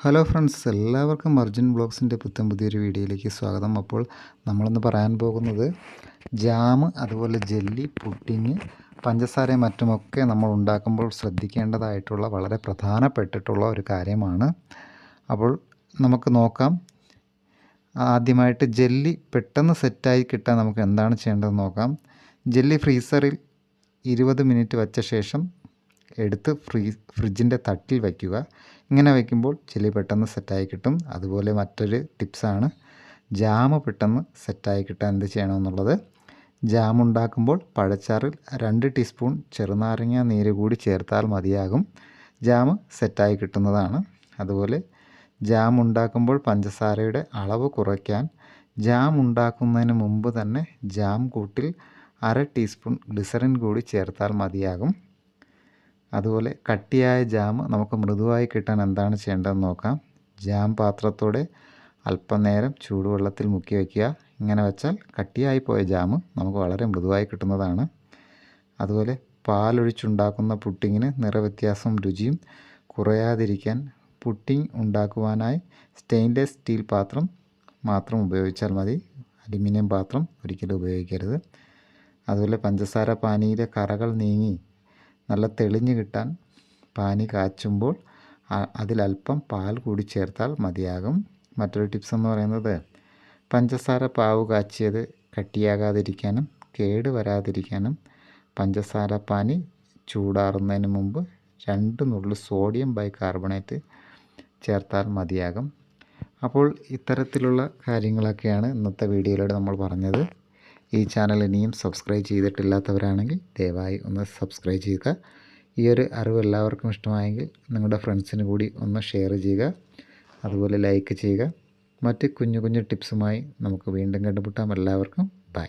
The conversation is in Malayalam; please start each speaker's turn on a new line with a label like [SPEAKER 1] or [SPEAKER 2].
[SPEAKER 1] ഹലോ ഫ്രണ്ട്സ് എല്ലാവർക്കും അർജുൻ ബ്ലോഗ്സിന്റെ പുത്തൻ പുതിയൊരു വീഡിയോയിലേക്ക് സ്വാഗതം. അപ്പോൾ നമ്മളിന്ന് പറയാൻ പോകുന്നത് ജാം അതുപോലെ ജെല്ലി പുഡിങ് പഞ്ചസാരയും മറ്റുമൊക്കെ നമ്മൾ ഉണ്ടാക്കുമ്പോൾ ശ്രദ്ധിക്കേണ്ടതായിട്ടുള്ള വളരെ പ്രധാനപ്പെട്ടിട്ടുള്ള ഒരു കാര്യമാണ്. അപ്പോൾ നമുക്ക് നോക്കാം. ആദ്യമായിട്ട് ജെല്ലി പെട്ടെന്ന് സെറ്റായി കിട്ടാൻ നമുക്ക് എന്താണ് ചെയ്യേണ്ടതെന്ന് നോക്കാം. ജെല്ലി ഫ്രീസറിൽ ഇരുപത് മിനിറ്റ് വച്ച ശേഷം എടുത്ത് ഫ്രീ ഫ്രിഡ്ജിന്റെ തട്ടിൽ വയ്ക്കുക. ഇങ്ങനെ വയ്ക്കുമ്പോൾ ചെളി പെട്ടെന്ന് സെറ്റായി കിട്ടും. അതുപോലെ മറ്റൊരു ടിപ്സാണ് ജാമ് പെട്ടെന്ന് സെറ്റായി കിട്ടാൻ എന്ത് ചെയ്യണമെന്നുള്ളത്. ജാം ഉണ്ടാക്കുമ്പോൾ പഴച്ചാറിൽ രണ്ട് ടീസ്പൂൺ ചെറുനാരങ്ങ നീര് കൂടി ചേർത്താൽ മതിയാകും. ജാം സെറ്റായി കിട്ടുന്നതാണ്. അതുപോലെ ജാം ഉണ്ടാക്കുമ്പോൾ പഞ്ചസാരയുടെ അളവ് കുറയ്ക്കാൻ ജാം ഉണ്ടാക്കുന്നതിന് മുമ്പ് തന്നെ ജാം കൂട്ടിൽ അര ടീസ്പൂൺ ഗ്ലിസറിൻ കൂടി ചേർത്താൽ മതിയാകും. അതുപോലെ കട്ടിയായ ജാം നമുക്ക് മൃദുവായി കിട്ടാൻ എന്താണ് ചെയ്യേണ്ടതെന്ന് നോക്കാം. ജാം പാത്രത്തോടെ അല്പനേരം ചൂടുവെള്ളത്തിൽ മുക്കി വയ്ക്കുക. ഇങ്ങനെ വെച്ചാൽ കട്ടിയായി പോയ ജാം നമുക്ക് വളരെ മൃദുവായി കിട്ടുന്നതാണ്. അതുപോലെ പാലൊഴിച്ചുണ്ടാക്കുന്ന പുട്ടിങ്ങിന് നിറവ്യത്യാസം രുചിയും കുറയാതിരിക്കാൻ പുട്ടിങ് ഉണ്ടാക്കുവാനായി സ്റ്റെയിൻലെസ് സ്റ്റീൽ പാത്രം മാത്രം ഉപയോഗിച്ചാൽ മതി. അലുമിനിയം പാത്രം ഒരിക്കലും ഉപയോഗിക്കരുത്. അതുപോലെ പഞ്ചസാര പാനിയിലെ കറകൾ നീങ്ങി നല്ല തെളിഞ്ഞ് കിട്ടാൻ പാനി കാച്ചുമ്പോൾ അതിലല്പം പാൽ കൂടി ചേർത്താൽ മതിയാകും. മറ്റൊരു ടിപ്സ് എന്ന് പറയുന്നത് പഞ്ചസാര പാവ് കാച്ചിയത് കട്ടിയാകാതിരിക്കാനും കേട് വരാതിരിക്കാനും പഞ്ചസാര പാനി ചൂടാറുന്നതിന് മുമ്പ് രണ്ട് നുള്ളു സോഡിയം ബൈകാർബണേറ്റ് ചേർത്താൽ മതിയാകും. അപ്പോൾ ഇത്തരത്തിലുള്ള കാര്യങ്ങളൊക്കെയാണ് ഇന്നത്തെ വീഡിയോയിലൂടെ നമ്മൾ പറഞ്ഞത്. ഈ ചാനൽ ഇനിയും സബ്സ്ക്രൈബ് ചെയ്തിട്ടില്ലാത്തവരാണെങ്കിൽ ദയവായി ഒന്ന് സബ്സ്ക്രൈബ് ചെയ്യുക. ഈ ഒരു അറിവ് എല്ലാവർക്കും ഇഷ്ടമായെങ്കിൽ നിങ്ങളുടെ ഫ്രണ്ട്സിന് കൂടി ഒന്ന് ഷെയർ ചെയ്യുക. അതുപോലെ ലൈക്ക് ചെയ്യുക. മറ്റ് കുഞ്ഞു കുഞ്ഞു ടിപ്സുമായി നമുക്ക് വീണ്ടും കണ്ടുമുട്ടാം. എല്ലാവർക്കും ബൈ.